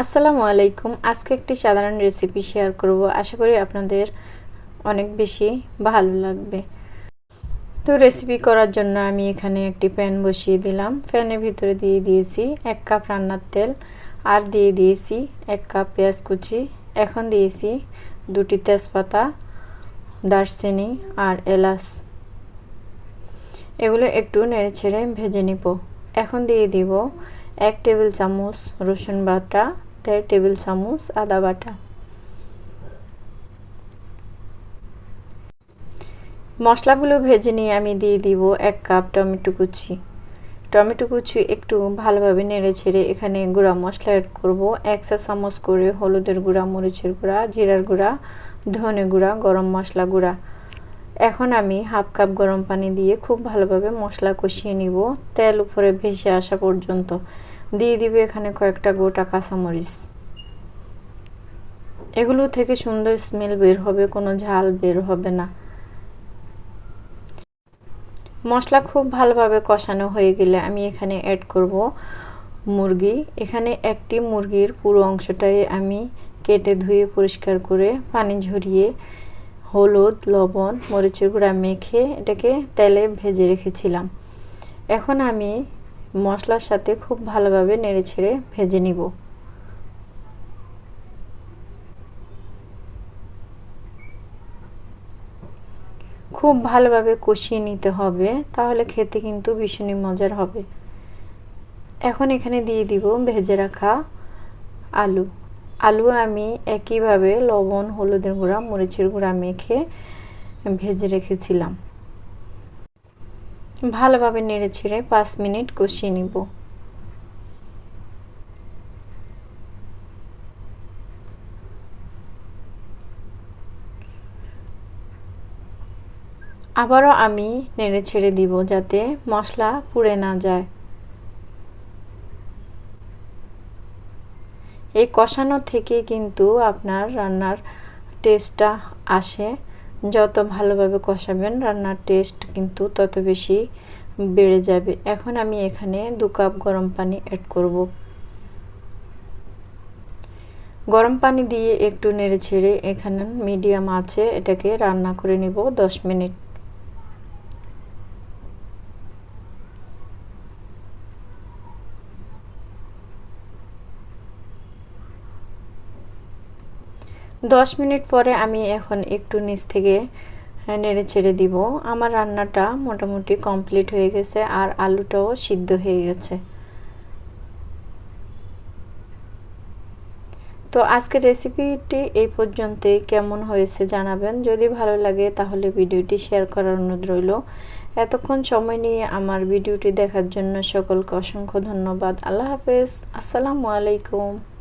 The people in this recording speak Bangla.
আসসালামু আলাইকুম। আজকে একটি সাধারণ রেসিপি শেয়ার করব। আশা করি আপনাদের অনেক বেশি ভালো লাগবে। তো রেসিপি করার জন্য আমি এখানে একটি প্যান বসিয়ে দিলাম। প্যানের ভিতরে দিয়ে দিয়েছি এক কাপ রান্নার তেল আর দিয়ে দিয়েছি এক কাপ পেঁয়াজ কুচি। এখন দিয়েছি দুটি তেজপাতা, দারচিনি আর এলাচ। এগুলো একটু নেড়ে ছেড়ে ভেজে নিব। এখন দিয়ে দিব এক টেবিল চামচ রসুন বাটা, দেড় টেবিল চামচ আদা বাটা। মশলাগুলো ভেজে নিয়ে আমি দিয়ে দিব এক কাপ টমেটো কুচি। টমেটো কুচি একটু ভালোভাবে নেড়ে ছেড়ে এখানে গুঁড়া মশলা অ্যাড করব। এক চা চামচ করে হলুদের গুঁড়া, মরিচের গুঁড়া, জিরার গুঁড়া, ধনে গুঁড়া, গরম মশলা গুঁড়া। এখন আমি হাফ কাপ গরম পানি দিয়ে খুব ভালোভাবে মশলা কষিয়ে নিব। তেল উপরে ভেসে আসা পর্যন্ত। দিয়ে দিবে এখানে কয়েকটা গোটা কাঁচামরিচ। এগুলো থেকে সুন্দর স্মেল বের হবে, কোনো ঝাল বের হবে না। মশলা খুব ভালোভাবে কষানো হয়ে গেলে আমি এখানে অ্যাড করব মুরগি। এখানে একটি মুরগির পুরো অংশটাই আমি কেটে ধুয়ে পরিষ্কার করে পানি ঝরিয়ে হলুদ, লবণ, মরিচের গুঁড়া মেখে এটাকে তেলে ভেজে রেখেছিলাম। এখন আমি মশলার সাথে খুব ভালোভাবে নেড়ে ছেড়ে ভেজে নিব। খুব ভালোভাবে কষিয়ে নিতে হবে, তাহলে খেতে কিন্তু ভীষণই মজার হবে। এখন এখানে দিয়ে দিব ভেজে রাখা আলু। আলু আমি একইভাবে লবণ, হলুদের গুঁড়া, মরিচের গুঁড়া মেখে ভেজে রেখেছিলাম। ভালোভাবে নেড়ে ছেড়ে পাঁচ মিনিট কষিয়ে নিব। আবারও আমি নেড়ে ছেড়ে দিব যাতে মশলা পুড়ে না যায়। এই কষানো থেকে কিন্তু আপনার রান্নার টেস্টটা আসে। যত ভালোভাবে কষাবেন, রান্নার টেস্ট কিন্তু তত বেশি বেড়ে যাবে। এখন আমি এখানে দু কাপ গরম পানি অ্যাড করব। গরম পানি দিয়ে একটু নেড়ে ছেড়ে এখানে মিডিয়াম আছে, এটাকে রান্না করে নিব দশ মিনিট। দশ মিনিট পরে আমি এখন একটু নিচ থেকে নেড়ে ছেড়ে দিব। আমার রান্নাটা মোটামুটি কমপ্লিট হয়ে গেছে আর আলুটাও সিদ্ধ হয়ে গেছে। তো আজকের রেসিপিটি এই পর্যন্তই কেমন হয়েছে জানাবেন। যদি ভালো লাগে তাহলে ভিডিওটি শেয়ার করার অনুরোধ রইল। এতক্ষণ সময় নিয়ে আমার ভিডিওটি দেখার জন্য সকলকে অসংখ্য ধন্যবাদ। আল্লাহ হাফেজ। আসসালামু আলাইকুম।